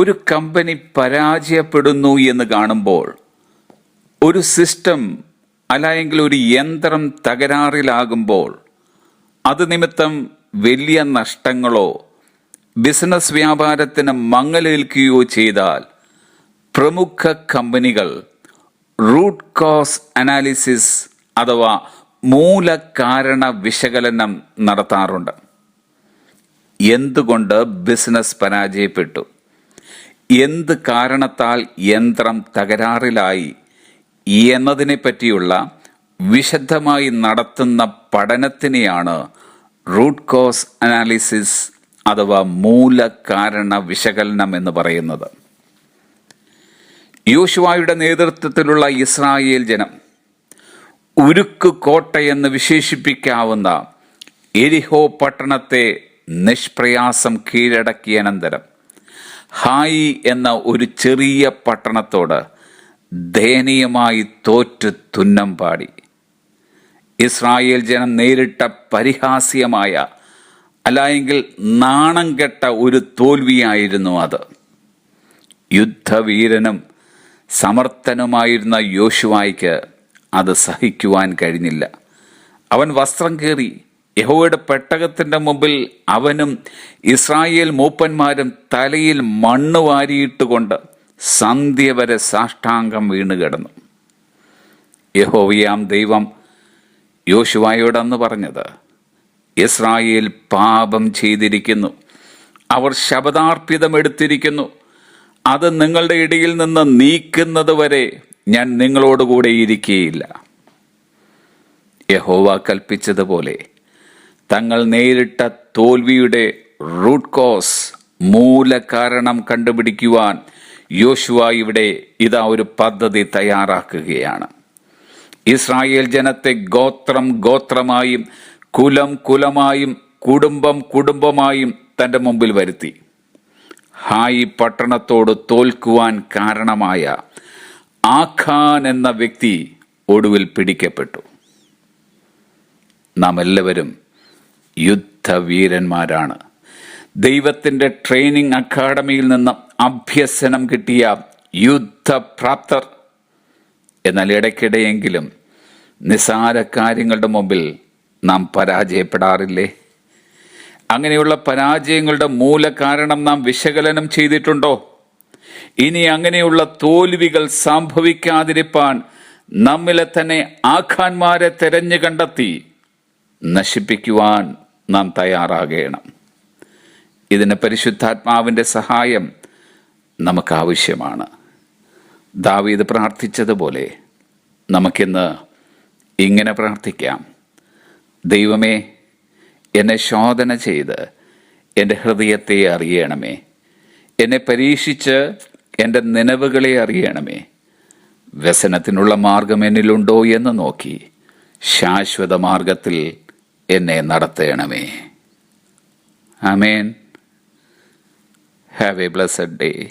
ഒരു കമ്പനി പരാജയപ്പെടുന്നു എന്ന് കാണുമ്പോൾ ഒരു സിസ്റ്റം അല്ലെങ്കിൽ ഒരു യന്ത്രം തകരാറിലാകുമ്പോൾ അത് നിമിത്തം വലിയ നഷ്ടങ്ങളോ ബിസിനസ് വ്യാപാരത്തിന് മങ്ങലേൽക്കുകയോ ചെയ്താൽ പ്രമുഖ കമ്പനികൾ റൂട്ട് കോസ് അനാലിസിസ് അഥവാ മൂലകാരണ വിശകലനം നടത്താറുണ്ട്. എന്തുകൊണ്ട് ബിസിനസ് പരാജയപ്പെട്ടു? എന്ത് കാരണത്താൽ യന്ത്രം തകരാറിലായി എന്നതിനെ പറ്റിയുള്ള വിശദമായി നടത്തുന്ന പഠനത്തിനെയാണ് റൂട്ട് കോസ് അനാലിസിസ് അഥവാ മൂലകാരണ വിശകലനം എന്ന് പറയുന്നത്. യോശുവായുടെ നേതൃത്വത്തിലുള്ള ഇസ്രായേൽ ജനം ഉരുക്ക് കോട്ടയെന്ന് വിശേഷിപ്പിക്കാവുന്ന എരിഹോ പട്ടണത്തെ നിഷ്പ്രയാസം കീഴടക്കിയ അനന്തരം ഹായി എന്ന ഒരു ചെറിയ പട്ടണത്തോട് ദയനീയമായി തോറ്റ് തുന്നം പാടി. ഇസ്രായേൽ ജനം നേരിട്ട പരിഹാസ്യമായ അല്ലായെങ്കിൽ നാണം കെട്ട ഒരു തോൽവിയായിരുന്നു അത്. യുദ്ധവീരനും സമർത്ഥനുമായിരുന്ന യോശുവായിക്ക് അത് സഹിക്കുവാൻ കഴിഞ്ഞില്ല. അവൻ വസ്ത്രം കീറി യഹോയുടെ പെട്ടകത്തിന്റെ മുമ്പിൽ അവനും ഇസ്രായേൽ മൂപ്പന്മാരും തലയിൽ മണ്ണ് വാരിയിട്ടുകൊണ്ട് സന്ധ്യ വരെ സാഷ്ടാംഗം വീണ് കിടന്നു. യഹോവയാം ദൈവം യോശുവായോടന്ന് പറഞ്ഞത് ഇസ്രായേൽ പാപം ചെയ്തിരിക്കുന്നു. അവർ ശബദാർപ്പിതം എടുത്തിരിക്കുന്നു. അത് നിങ്ങളുടെ ഇടയിൽ നിന്ന് നീക്കുന്നത് വരെ ഞാൻ നിങ്ങളോടുകൂടെ ഇരിക്കുകയില്ല യഹോവ കൽപ്പിച്ചതുപോലെ തങ്ങൾ നേരിട്ട തോൽവിയുടെ റൂട്ട് കോസ് മൂലകാരണം കണ്ടുപിടിക്കുവാൻ യോശുവ ഇവിടെ ഇതാ ഒരു പദ്ധതി തയ്യാറാക്കുകയാണ്. ഇസ്രായേൽ ജനത്തെ ഗോത്രം ഗോത്രമായും കുലം കുലമായും കുടുംബം കുടുംബമായും തന്റെ മുമ്പിൽ വരുത്തി. ഹായി പട്ടണത്തോട് തോൽക്കുവാൻ കാരണമായ ആഖാൻ എന്ന വ്യക്തി ഒടുവിൽ പിടിക്കപ്പെട്ടു. നാം എല്ലാവരും യുദ്ധവീരന്മാരാണ്. ദൈവത്തിന്റെ ട്രെയിനിങ് അക്കാഡമിയിൽ നിന്ന് അഭ്യസനം കിട്ടിയ യുദ്ധപ്രാപ്തർ. എന്നാൽ ഇടയ്ക്കിടെയെങ്കിലും നിസാര കാര്യങ്ങളുടെ മുമ്പിൽ നാം പരാജയപ്പെടാറില്ലേ? അങ്ങനെയുള്ള പരാജയങ്ങളുടെ മൂലകാരണം നാം വിശകലനം ചെയ്തിട്ടുണ്ടോ? ഇനി അങ്ങനെയുള്ള തോൽവികൾ സംഭവിക്കാതിരിപ്പാൻ നമ്മിലെ തന്നെ ആഖാന്മാരെ തെരഞ്ഞു കണ്ടെത്തി നശിപ്പിക്കുവാൻ നാം തയ്യാറാകണം. ഇതിന് പരിശുദ്ധാത്മാവിന്റെ സഹായം നമുക്ക് ആവശ്യമാണ് ദാവീദ് പ്രാർത്ഥിച്ചതുപോലെ നമുക്കിന്ന് ഇങ്ങനെ പ്രാർത്ഥിക്കാം. ദൈവമേ എന്നെ ശോധന ചെയ്ത് എന്റെ ഹൃദയത്തെ അറിയണമേ. എന്നെ പരീക്ഷിച്ച് എന്റെ നിലവുകളെ അറിയണമേ. വ്യസനത്തിനുള്ള മാർഗം എന്നിലുണ്ടോ എന്ന് നോക്കി ശാശ്വത മാർഗത്തിൽ എന്നെ നടത്തേണമേ. Amen. Have a blessed day